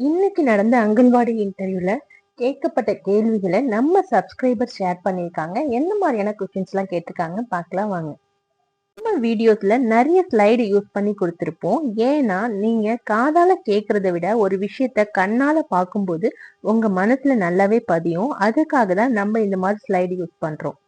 இன்னைக்கு நடந்த அங்கன்வாடி இன்டர்வியூல கேட்கப்பட்ட கேள்விகளை நம்ம சப்ஸ்கிரைபர் ஷேர் பண்ணியிருக்காங்க. என்ன மாதிரியான கொஸ்டின்ஸ் எல்லாம் கேட்டிருக்காங்க பார்க்கலாம் வாங்க. நம்ம வீடியோஸ்ல நிறைய ஸ்லைடு யூஸ் பண்ணி கொடுத்துருப்போம். ஏன்னா நீங்க காதால கேட்கறத விட ஒரு விஷயத்த கண்ணால பார்க்கும்போது உங்க மனசுல நல்லாவே பதியும். அதுக்காக தான் நம்ம இந்த மாதிரி ஸ்லைடு யூஸ் பண்றோம்.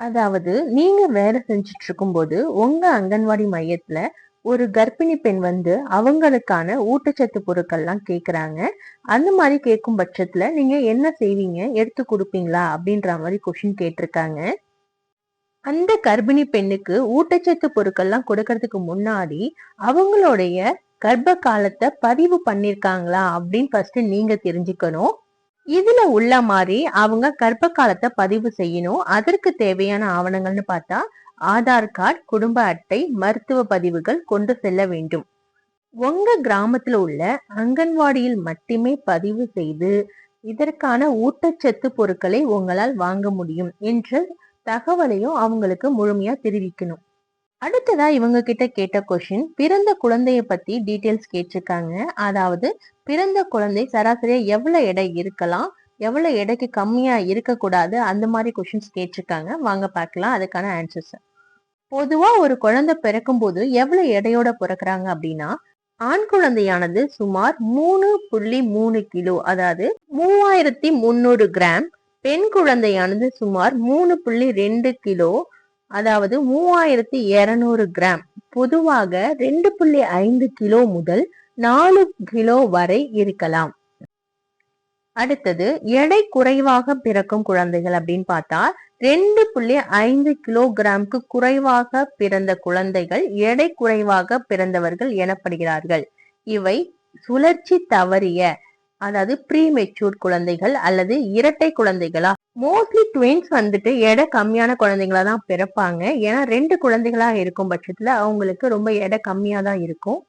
அதாவது நீங்க வேலை செஞ்சுட்டு இருக்கும்போது உங்க அங்கன்வாடி மையத்துல ஒரு கர்ப்பிணி பெண் வந்து அவங்களுக்கான ஊட்டச்சத்து பொருட்கள்லாம் கேக்குறாங்க. அந்த மாதிரி கேட்கும் பட்சத்துல நீங்க என்ன செய்வீங்க? எடுத்து கொடுப்பீங்களா? அப்படின்ற மாதிரி கொஷின் கேட்டிருக்காங்க. அந்த கர்ப்பிணி பெண்ணுக்கு ஊட்டச்சத்து பொருட்கள்லாம் கொடுக்கறதுக்கு முன்னாடி அவங்களுடைய கர்ப்ப காலத்தை பதிவு பண்ணிருக்காங்களா? அப்படின்னு ஃபர்ஸ்ட் நீங்க தெரிஞ்சுக்கணும். இதுல உள்ள மாதிரி அவங்க கர்ப்ப காலத்தை பதிவு செய்யணும். அதற்கு தேவையான ஆவணங்கள்னு பார்த்தா ஆதார் கார்டு குடும்ப அட்டை மருத்துவ பதிவுகள் கொண்டு செல்ல வேண்டும். உங்க கிராமத்துல உள்ள அங்கன்வாடியில் மட்டுமே பதிவு செய்து இதற்கான ஊட்டச்சத்து பொருட்களை உங்களால் வாங்க முடியும் என்ற தகவலையும் அவங்களுக்கு முழுமையா தெரிவிக்கணும். அடுத்ததா இவங்க கிட்ட கேட்ட கொஷின் பிறந்த குழந்தைய பத்தி டீட்டெயில்ஸ் கேட்டிருக்காங்க. அதாவது பிறந்த குழந்தை சராசரியா எவ்வளவு எடை இருக்கலாம் எவ்வளவு எடைக்கு கம்மியா இருக்கக்கூடாது அந்த மாதிரி கொஷின்ஸ் கேட்டிருக்காங்க. வாங்க பார்க்கலாம் அதுக்கான ஆன்சர்ஸ் பொதுவா ஒரு குழந்தை பிறக்கும் போது எவ்வளவு எடையோட பிறக்குறாங்க அப்படின்னா ஆண் குழந்தையானது சுமார் மூணு புள்ளி மூணு கிலோ அதாவது மூவாயிரத்தி முன்னூறு கிராம் பெண் குழந்தையானது சுமார் மூணு புள்ளி ரெண்டு கிலோ அதாவது மூவாயிரத்தி இருநூறு கிராம். பொதுவாக ரெண்டு புள்ளி ஐந்து கிலோ முதல் நாலு கிலோ வரை இருக்கலாம். அடுத்தது எடை குறைவாக பிறக்கும் குழந்தைகள் அப்படின்னு பார்த்தா ரெண்டு புள்ளி ஐந்து கிலோகிராமுக்கு குறைவாக பிறந்த குழந்தைகள் எடை குறைவாக பிறந்தவர்கள் எனப்படுகிறார்கள். இவை சுழற்சி தவறிய அதாவது ப்ரீ மெச்சூர் குழந்தைகள் அல்லது இரட்டை குழந்தைகளா? மோஸ்ட்லி ட்வின்ஸ் வந்துட்டு எடை கம்மியான குழந்தைங்களா தான் பிறப்பாங்க. ஏன்னா ரெண்டு குழந்தைகளா இருக்கும் பட்சத்துல அவங்களுக்கு ரொம்ப எடை கம்மியா தான் இருக்கும்.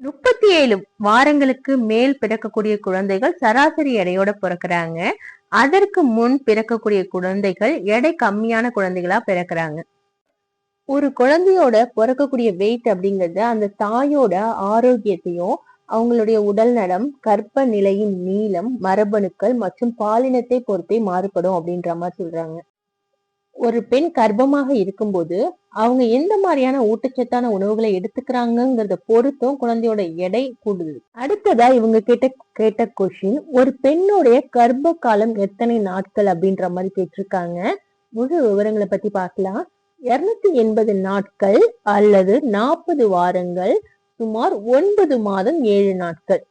முப்பத்தி ஏழு வாரங்களுக்கு மேல் பிறக்கக்கூடிய குழந்தைகள் சராசரி எடையோட பிறக்கிறாங்க. அதற்கு முன் பிறக்கக்கூடிய குழந்தைகள் எடை கம்மியான குழந்தைகளா பிறக்கிறாங்க. ஒரு குழந்தையோட பிறக்கக்கூடிய வெயிட் அப்படிங்கிறது அந்த தாயோட ஆரோக்கியத்தையும் அவங்களுடைய உடல் நலம் கற்ப நிலையின் நீளம் மரபணுக்கள் மற்றும் பாலினத்தை பொறுத்தே மாறுபடும் அப்படின்ற மாதிரி சொல்றாங்க. ஒரு பெண் கர்ப்பமாக இருக்கும்போது அவங்க எந்த மாதிரியான ஊட்டச்சத்தான உணவுகளை எடுத்துக்கிறாங்கிறத பொறுத்தும் குழந்தையோட எடை கூடுது. அடுத்ததா இவங்க கேட்ட கேட்ட கொஷின் ஒரு பெண்ணுடைய கர்ப்ப காலம் எத்தனை நாட்கள் அப்படின்ற மாதிரி கேட்டிருக்காங்க. முழு விவரங்களை பத்தி பார்க்கலாம். இருநூத்தி எண்பது நாட்கள் அல்லது நாற்பது வாரங்கள் சுமார் ஒன்பது மாதம் ஏழு நாட்கள்.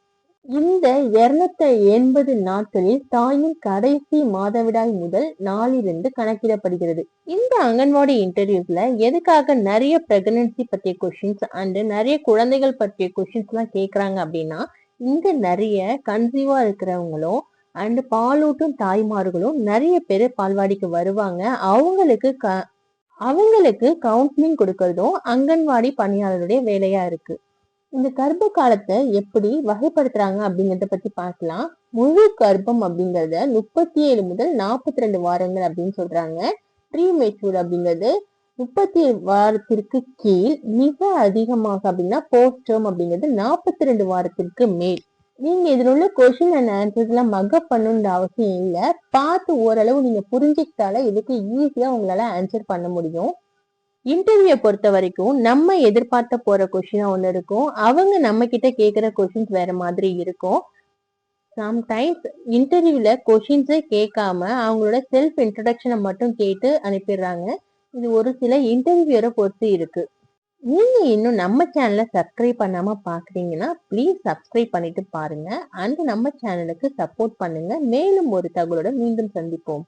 இந்த இருநூத்தி எண்பது நாட்களில் தாயின் கடைசி மாதவிடாய் முதல் நாளிலிருந்து கணக்கிடப்படுகிறது. இந்த அங்கன்வாடி இன்டர்வியூஸ்ல எதுக்காக நிறைய பிரெக்னன்சி பற்றிய கொஷின்ஸ் அண்ட் நிறைய குழந்தைகள் பற்றிய கொஷின்ஸ் எல்லாம் கேட்கறாங்க அப்படின்னா இங்க நிறைய கன்சீவா இருக்கிறவங்களும் அண்ட் பாலூட்டும் தாய்மார்களும் நிறைய பேர் பால்வாடிக்கு வருவாங்க. அவங்களுக்கு க அவங்களுக்கு கவுன்சிலிங் கொடுக்கறதும் அங்கன்வாடி பணியாளருடைய வேலையா இருக்கு. இந்த கர்ப்ப காலத்தை எப்படி வகைப்படுத்துறாங்க அப்படிங்கறத பத்தி பார்க்கலாம். முழு கர்ப்பம் அப்படிங்கறத முப்பத்தி ஏழு முதல் நாற்பத்தி ரெண்டு வாரங்கள் அப்படின்னு சொல்றாங்க. ப்ரீ மெச்சூர் அப்படிங்கிறது முப்பத்தி ஏழு வாரத்திற்கு கீழ் மிக அதிகமாக அப்படின்னா போஸ்டம் அப்படிங்கிறது நாற்பத்தி ரெண்டு வாரத்திற்கு மேல். நீங்க இதுல உள்ள கொஸ்டின் அண்ட் ஆன்சர்ஸ் எல்லாம் மக்கப் பண்ணணுன்ற அவசியம் இல்லை. பார்த்து ஓரளவு நீங்க புரிஞ்சுக்கிட்டால இதுக்கு ஈஸியா உங்களால ஆன்சர் பண்ண முடியும். இன்டர்வியூ பொறுத்த வரைக்கும் நம்ம எதிர்பார்த்த போற கொஸ்டினா ஒன்று இருக்கும். அவங்க நம்ம கிட்ட கேட்குற கொஸ்டின்ஸ் வேற மாதிரி இருக்கும். சம்டைம்ஸ் இன்டர்வியூல கொஷின்ஸே கேட்காம அவங்களோட செல்ஃப் இன்ட்ரடக்ஷனை மட்டும் கேட்டு அனுப்பிடுறாங்க. இது ஒரு சில இன்டர்வியூரை பொறுத்து இருக்கு. நீங்க இன்னும் நம்ம சேனலை சப்ஸ்கிரைப் பண்ணாம பாக்குறீங்கன்னா ப்ளீஸ் சப்ஸ்கிரைப் பண்ணிட்டு பாருங்க. அண்ட் நம்ம சேனலுக்கு சப்போர்ட் பண்ணுங்க. மேலும் ஒரு தகவலோட மீண்டும் சந்திப்போம்.